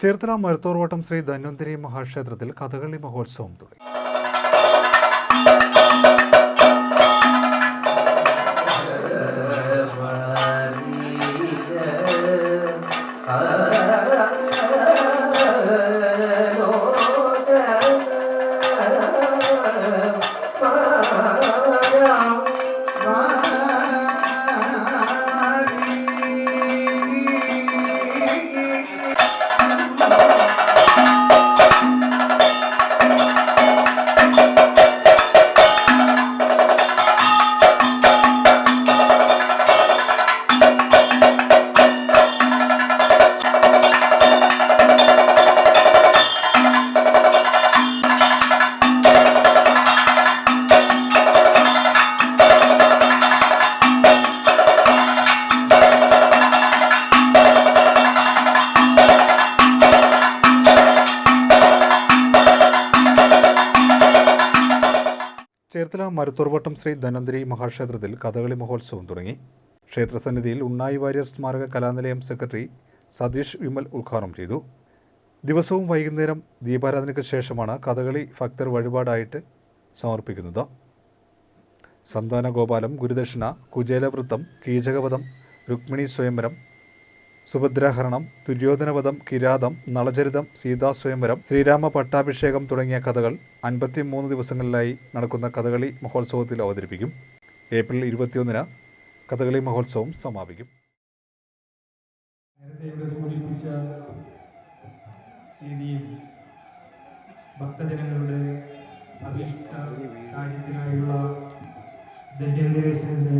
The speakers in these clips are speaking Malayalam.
ചേർത്തല മരുത്തോർവട്ടം ശ്രീ ധന്വന്തരി മഹാക്ഷേത്രത്തിൽ കഥകളി മഹോത്സവം തുടങ്ങി. ചേർത്തല മരുത്തൂർവട്ടം ശ്രീ ധനന്തിരി മഹാക്ഷേത്രത്തിൽ കഥകളി മഹോത്സവം തുടങ്ങി. ക്ഷേത്രസന്നിധിയിൽ ഉണ്ണായി വാര്യർ സ്മാരക കലാനിലയം സെക്രട്ടറി സതീഷ് വിമൽ ഉദ്ഘാടനം ചെയ്തു. ദിവസവും വൈകുന്നേരം ദീപാരാധനയ്ക്ക് ശേഷമാണ് കഥകളി ഭക്തർ വഴിപാടായിട്ട് സമർപ്പിക്കുന്നത്. സന്താന ഗോപാലം ഗുരുദക്ഷിണ കുചേലവൃത്തം കീചകവധം രുക്മിണി സ്വയംവരം സുഭദ്രാഹരണം ദുര്യോധനവധം കിരാതം നളചരിതം സീതാസ്വയംവരം ശ്രീരാമ പട്ടാഭിഷേകം തുടങ്ങിയ കഥകൾ അൻപത്തിമൂന്ന് ദിവസങ്ങളിലായി നടക്കുന്ന കഥകളി മഹോത്സവത്തിൽ അവതരിപ്പിക്കും. ഏപ്രിൽ ഇരുപത്തിയൊന്നിന് കഥകളി മഹോത്സവം സമാപിക്കും. ഭക്തജനങ്ങളുടെ അഭീഷ്ട കാര്യത്തിനായുള്ള ധന്യന്തരേശന്റെ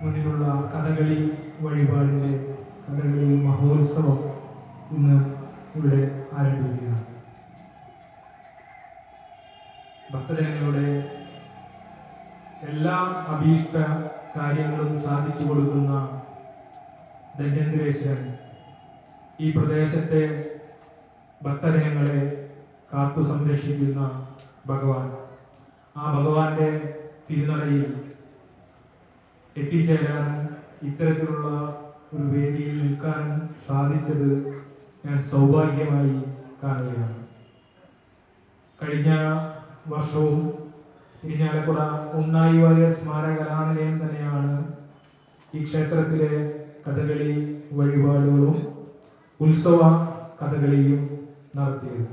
മുന്നിലുള്ള കഥകളി വഴിപാടിന്റെ ഈ മഹോത്സവം ഇന്ന് ഇവിടെ ആരംഭിക്കുകയാണ്. ഭക്തജനങ്ങളുടെ എല്ലാ അഭീഷ്ട കാര്യങ്ങളും സാധിച്ചു കൊടുക്കുന്ന ധന്യന്തരേശ്വരൻ ഈ പ്രദേശത്തെ ഭക്തജനങ്ങളെ കാത്തു സംരക്ഷിക്കുന്ന ഭഗവാൻ. ആ ഭഗവാന്റെ തിരുനടയിൽ എത്തിച്ചേരാൻ ഇത്തരത്തിലുള്ള ഒരു വേദിയിൽ നിൽക്കാൻ സാധിച്ചത് ഞാൻ സൗഭാഗ്യമായി കാണുകയാണ്. കഴിഞ്ഞ വർഷവും ഇരിഞ്ഞാലക്കുട ഉണ്ണായി വാര്യർ സ്മാരക കലാനിലയം തന്നെയാണ് ഈ ക്ഷേത്രത്തിലെ കഥകളി വഴിപാടുകളും ഉത്സവ കഥകളിയും നടത്തിയത്.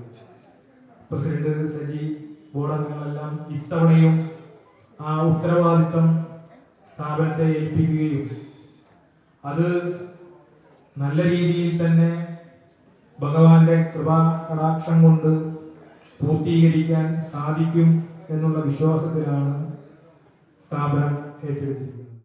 പ്രസിഡന്റ് സജി ബോർഡംഗങ്ങളെല്ലാം ഇത്തവണയും ആ ഉത്തരവാദിത്തം സ്ഥാപനത്തെ ഏൽപ്പിക്കുകയും അത് നല്ല രീതിയിൽ തന്നെ ഭഗവാന്റെ കൃപാ കടാക്ഷം കൊണ്ട് പൂർത്തീകരിക്കാൻ സാധിക്കും എന്നുള്ള വിശ്വാസത്തിലാണ് സ്ഥാപനം ഏറ്റെടുത്തിരിക്കുന്നത്.